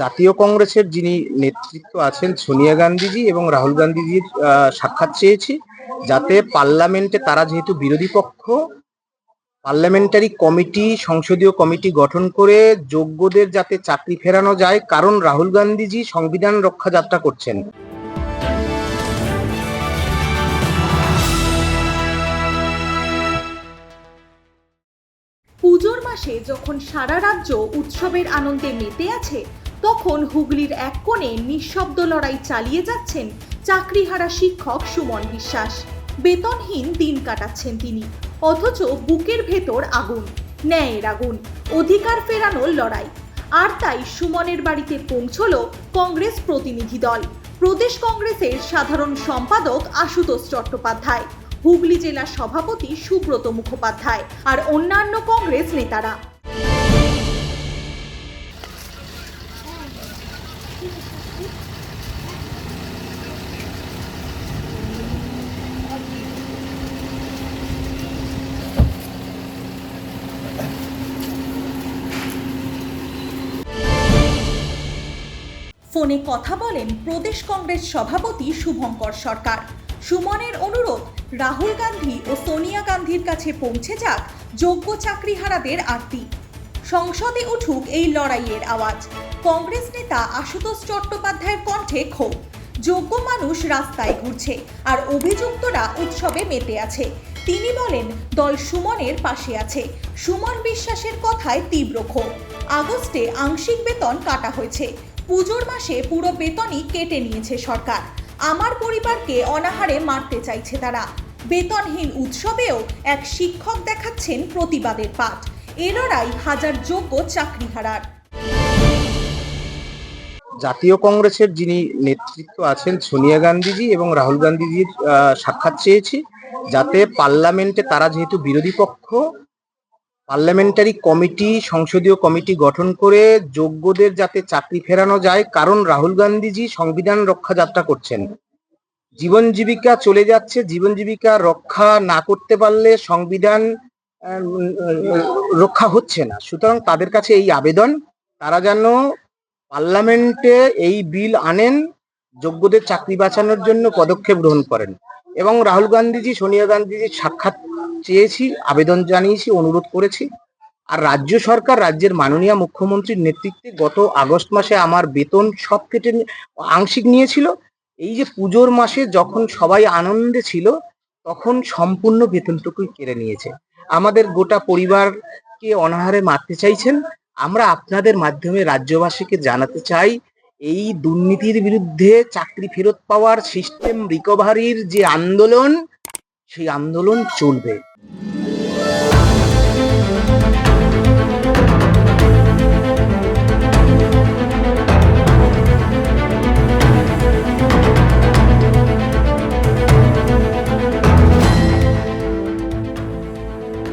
জাতীয় কংগ্রেসের যিনি নেতৃত্ব আছেন সোনিয়া গান্ধীজি এবং রাহুল গান্ধীজির সাক্ষাৎ চেয়েছি, যাতে পার্লামেন্টে তারা যেহেতু বিরোধী পক্ষ, পার্লামেন্টারি কমিটি, সংসদীয় কমিটি গঠন করে যোগ্যদের যাতে চাকরি ফেরানো যায়, কারণ রাহুল গান্ধীজি সংবিধান রক্ষা যাত্রা করছেন। পুজোর মাসে যখন সারা রাজ্য উৎসবের আনন্দে মেতে আছে তখন হুগলির এক কোণে নিঃশব্দ লড়াই চালিয়ে যাচ্ছেন চাকরিহারা শিক্ষক সুমন বিশ্বাস। বেতনহীন দিন কাটাচ্ছেন তিনি, অথচ বুকের ভেতর আগুন, ন্যায়ের আগুন, অধিকার ফেরানোর লড়াই। আর তাই সুমনের বাড়িতে পৌঁছলো কংগ্রেস প্রতিনিধি দল। প্রদেশ কংগ্রেসের সাধারণ সম্পাদক আশুতোষ চট্টোপাধ্যায়, হুগলি জেলা সভাপতি সুব্রত মুখোপাধ্যায় আর অন্যান্য কংগ্রেস নেতারা। ফোনে কথা বলেন প্রদেশ কংগ্রেস সভাপতি শুভঙ্কর সরকার। সুমনের অনুরোধ, রাহুল গান্ধী ও সোনিয়া গান্ধীর কাছে পৌঁছে যাক যোগ্য চাকরিহারাদের আরতি সংসদে উঠুক এই লড়াইয়ের আওয়াজ। কংগ্রেস নেতা আশুতোষ চট্টোপাধ্যায়ের কণ্ঠে ক্ষোভ। যোগ্য মানুষ রাস্তায় ঘুরছে আর অভিযুক্তরা উৎসবে মেতে আছে। তিনি বলেন, দল সুমনের পাশে আছে। সুমন বিশ্বাসের কথায় তীব্র ক্ষোভ। আগস্টে আংশিক বেতন কাটা হয়েছে। পুজোর মাসে পুরো বেতনই কেটে নিয়েছে সরকার। আমার পরিবারকে অনাহারে মারতে চাইছে তারা। বেতনহীন উৎসবেও এক শিক্ষক দেখাচ্ছেন প্রতিবাদের পাঠ। এ হাজার যোগ্য চাকরিহারার। জাতীয় কংগ্রেসের যিনি নেতৃত্ব আছেন সোনিয়া গান্ধীজি এবং রাহুল গান্ধীজির সাক্ষাৎ চেয়েছি, যাতে পার্লামেন্টে তারা যেহেতু বিরোধী পক্ষ পার্লামেন্টারি কমিটি, সংসদীয় কমিটি গঠন করে যোগ্যদের যাতে চাকরি ফেরানো যায়, কারণ রাহুল গান্ধীজি সংবিধান রক্ষা যাত্রা করছেন। জীবন জীবিকা চলে যাচ্ছে, জীবন জীবিকা রক্ষা না করতে পারলে সংবিধান রক্ষা হচ্ছে না। সুতরাং তাদের কাছে এই আবেদন, তারা যেন পার্লামেন্টে এই বিল আনেন, যোগ্যদের চাকরি বাঁচানোর জন্য পদক্ষেপ গ্রহণ করেন। এবং রাহুল গান্ধীজি, সোনিয়া গান্ধীজির সাক্ষাৎ চেয়েছি, আবেদন জানিয়েছি, অনুরোধ করেছি। আর রাজ্য সরকার, রাজ্যের মাননীয় মুখ্যমন্ত্রীর নেতৃত্বে গত আগস্ট মাসে আমার বেতন সব কেটে আংশিক নিয়েছিল। এই যে পুজোর মাসে যখন সবাই আনন্দে ছিল, তখন সম্পূর্ণ বেতনটুকুই কেড়ে নিয়েছে। আমাদের গোটা পরিবারকে অনাহারে মারতে চাইছেন। আমরা আপনাদের মাধ্যমে রাজ্যবাসীকে জানাতে চাই, এই দুর্নীতির বিরুদ্ধে চাকরি ফেরত পাওয়ার সিস্টেম রিকভারির যে আন্দোলন, সেই আন্দোলন চলবে। you